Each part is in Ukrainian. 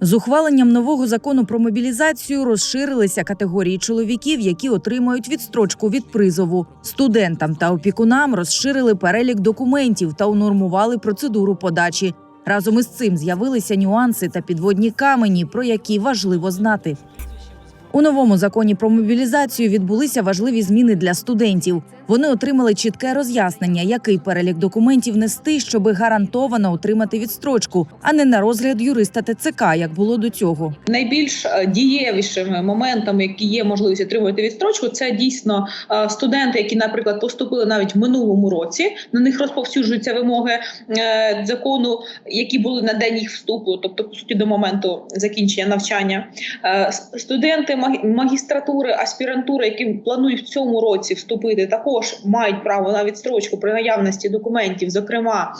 З ухваленням нового закону про мобілізацію розширилися категорії чоловіків, які отримують відстрочку від призову. Студентам та опікунам розширили перелік документів та унормували процедуру подачі. Разом із цим з'явилися нюанси та підводні камені, про які важливо знати. У новому законі про мобілізацію відбулися важливі зміни для студентів. Вони отримали чітке роз'яснення, який перелік документів нести, щоби гарантовано отримати відстрочку, а не на розгляд юриста ТЦК, як було до цього. Найбільш е, дієвішими моментами, які є можливість отримувати відстрочку, це дійсно е, студенти, які, наприклад, поступили навіть в минулому році. На них розповсюджуються вимоги е, закону, які були на день їх вступу, тобто по суті до моменту закінчення навчання. Студенти магі- магістратури, аспірантури, які планують в цьому році вступити, також мають право на відстрочку при наявності документів. Зокрема,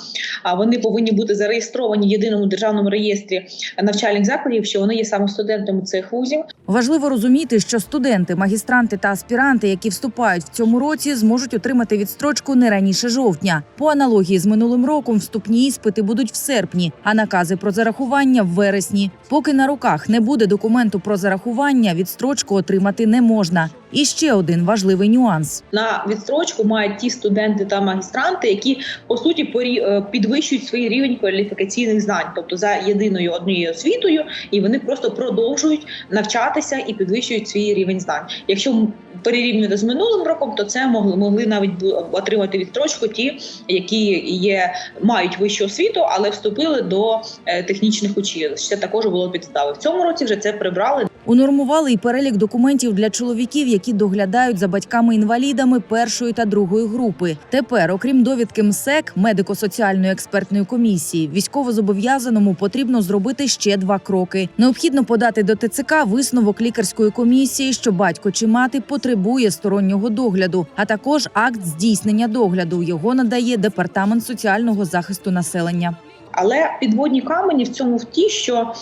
вони повинні бути зареєстровані в єдиному державному реєстрі навчальних закладів, що вони є саме студентами цих вузів. Важливо розуміти, що студенти, магістранти та аспіранти, які вступають в цьому році, зможуть отримати відстрочку не раніше жовтня. По аналогії з минулим роком вступні іспити будуть в серпні, а накази про зарахування в вересні. Поки на руках не буде документу про зарахування, відстрочку отримати не можна. І ще один важливий нюанс. На відстрочку мають ті студенти та магістранти, які по суті е, підвищують свій рівень кваліфікаційних знань, тобто за єдиною однією освітою, і вони просто продовжують навчатися і підвищують свій рівень знань. Якщо перерівнювати з минулим роком, то це могли могли навіть отримати відстрочку ті, які є мають вищу освіту, але вступили до е, технічних училищ. Це також було підстави. В цьому році вже це прибрали. Унормували і перелік документів для чоловіків, які доглядають за батьками-інвалідами першої та другої групи. Тепер, окрім довідки МСЕК, медико-соціальної експертної комісії, військовозобов'язаному потрібно зробити ще два кроки. Необхідно подати до ТЦК висновок лікарської комісії, що батько чи мати потребує стороннього догляду, а також акт здійснення догляду. Його надає департамент соціального захисту населення. Але підводні камені в цьому в ті, що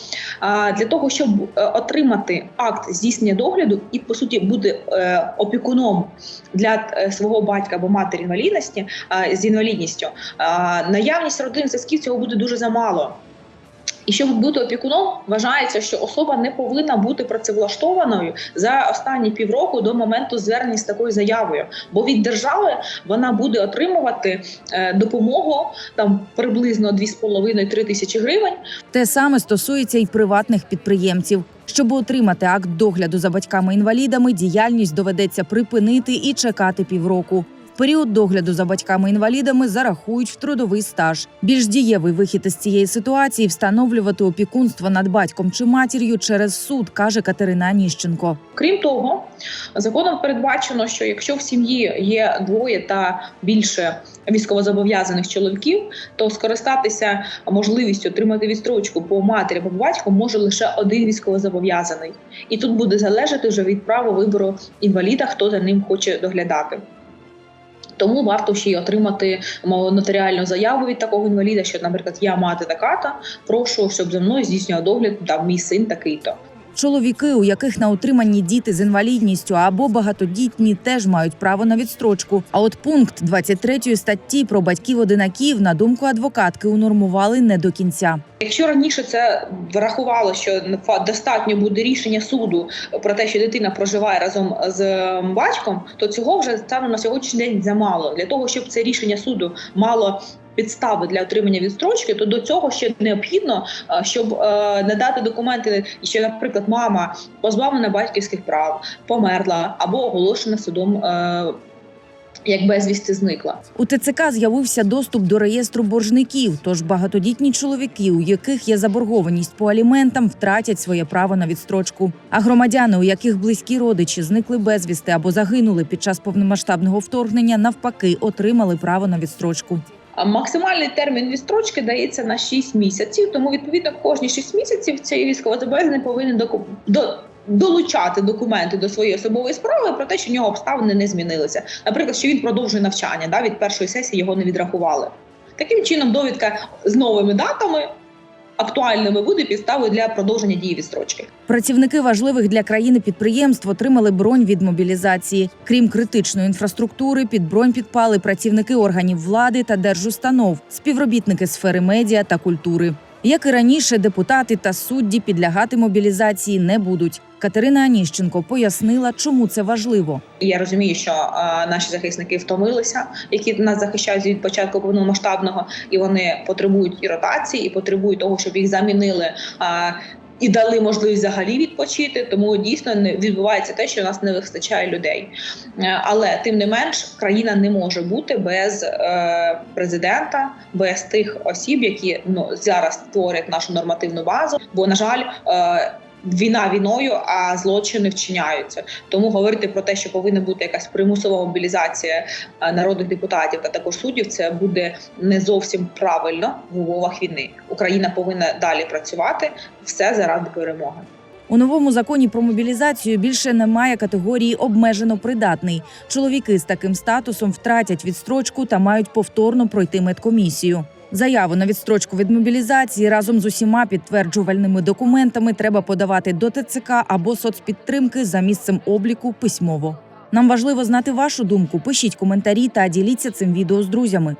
для того, щоб е, отримати акт здійснення догляду і по суті бути е, опікуном для е, свого батька або матері інвалідності з інвалідністю, наявність родин зв'язків цього буде дуже замало. І щоб бути опікуном, вважається, що особа не повинна бути працевлаштованою за останні півроку до моменту звернення з такою заявою. Бо від держави вона буде отримувати е, допомогу там приблизно 2,5-3 тисячі гривень. Те саме стосується і приватних підприємців. Щоб отримати акт догляду за батьками-інвалідами, діяльність доведеться припинити і чекати півроку. Період догляду за батьками-інвалідами зарахують в трудовий стаж. Більш дієвий вихід із цієї ситуації встановлювати опікунство над батьком чи матір'ю через суд, каже Катерина Ніщенко. Крім того, законом передбачено, що якщо в сім'ї є двоє та більше військовозобов'язаних чоловіків, то скористатися можливістю отримати відстрочку по матері або батьку може лише один військовозобов'язаний, і тут буде залежати вже від права вибору інваліда, хто за ним хоче доглядати. Тому варто ще й отримати нотаріальну заяву від такого інваліда, що, наприклад, я мати така-то, прошу, щоб за мною здійснював догляд там мій син такий-то. Чоловіки, у яких на утриманні діти з інвалідністю або багатодітні, теж мають право на відстрочку. А от пункт 23 статті про батьків-одинаків, на думку адвокатки, унормували не до кінця. Якщо раніше це врахувало, що фа- достатньо буде рішення суду про те, що дитина проживає разом з батьком, то цього вже станом на сьогоднішній день замало для того, щоб це рішення суду мало. Підстави для отримання відстрочки, то до цього ще необхідно, е, щоб е, надати документи, що, наприклад, мама позбавлена батьківських прав, померла або оголошена судом е, як безвісти зникла. У ТЦК з'явився доступ до реєстру боржників. Тож багатодітні чоловіки, у яких є заборгованість по аліментам, втратять своє право на відстрочку. А громадяни, у яких близькі родичі зникли безвісти або загинули під час повномасштабного вторгнення, навпаки, отримали право на відстрочку. Максимальний термін відстрочки дається на 6 місяців, тому відповідно кожні 6 місяців цей військовозобов'язаний повинен до... долучати документи до своєї особової справи про те, що в нього обставини не змінилися. Наприклад, що він продовжує навчання, да, від першої сесії його не відрахували. Таким чином, довідка з новими датами актуальними буде підставою для продовження дії відстрочки. Працівники важливих для країни підприємств отримали бронь від мобілізації. Крім критичної інфраструктури, під бронь підпали працівники органів влади та держустанов, співробітники сфери медіа та культури. Як і раніше, депутати та судді підлягати мобілізації не будуть. Катерина Аніщенко пояснила, чому це важливо. Я розумію, що е, наші захисники втомилися, які нас захищають від початку повномасштабного, і вони потребують і ротації, і потребують того, щоб їх замінили. е, і дали можливість взагалі відпочити, тому дійсно не відбувається те, що у нас не вистачає людей. Е, Але тим не менш, країна не може бути без е, президента, без тих осіб, які ну зараз створять нашу нормативну базу. Бо на жаль, е, війна війною, а злочини вчиняються. Тому говорити про те, що повинна бути якась примусова мобілізація е, народних депутатів та також суддів, це буде не зовсім правильно в умовах війни. Україна повинна далі працювати все заради перемоги. У новому законі про мобілізацію більше немає категорії обмежено придатний. Чоловіки з таким статусом втратять відстрочку та мають повторно пройти медкомісію. Заяву на відстрочку від мобілізації разом з усіма підтверджувальними документами треба подавати до ТЦК або соцпідтримки за місцем обліку письмово. Нам важливо знати вашу думку. Пишіть коментарі та діліться цим відео з друзями.